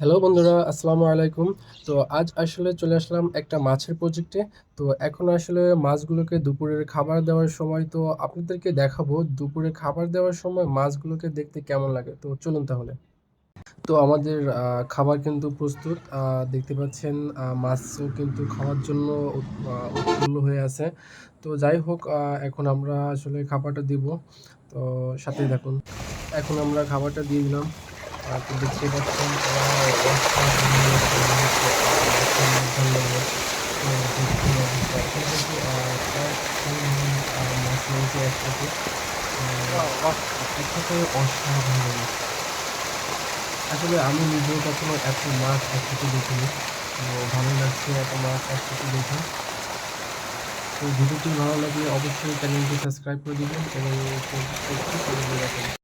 Hello বন্ধুরা আসসালামু আলাইকুম। তো আজ আসলে চলে আসলাম একটা মাছের প্রজেক্টে তো এখন আসলে মাছগুলোকে দুপুরের খাবার দেওয়ার সময় তো আপনাদেরকে দেখাবো দুপুরে খাবার দেওয়ার সময় মাছগুলোকে দেখতে কেমন লাগে। তো চলুন তাহলে। তো আমাদের খাবার কিন্তু প্রস্তুত। দেখতে পাচ্ছেন মাছও কিন্তু খাওয়ার জন্য উৎ- আহ, উৎফুল্ল হয়ে আছে। তো যাই হোক এখন আমরা আসলে খাবারটা দিব। তো সাথেই দেখুন এখন আমরা খাবারটা দিয়ে দিলাম। তো দেখতে পাচ্ছেন আসলে আমি নিজেও কখনো এত মাছ একসাথে দেখিনি। তো ভালো লাগছে এত মাছ একসাথে দেখে। তো ভিডিওটি ভালো লাগলে অবশ্যই চ্যানেলটি সাবস্ক্রাইব করে দিবেন এবং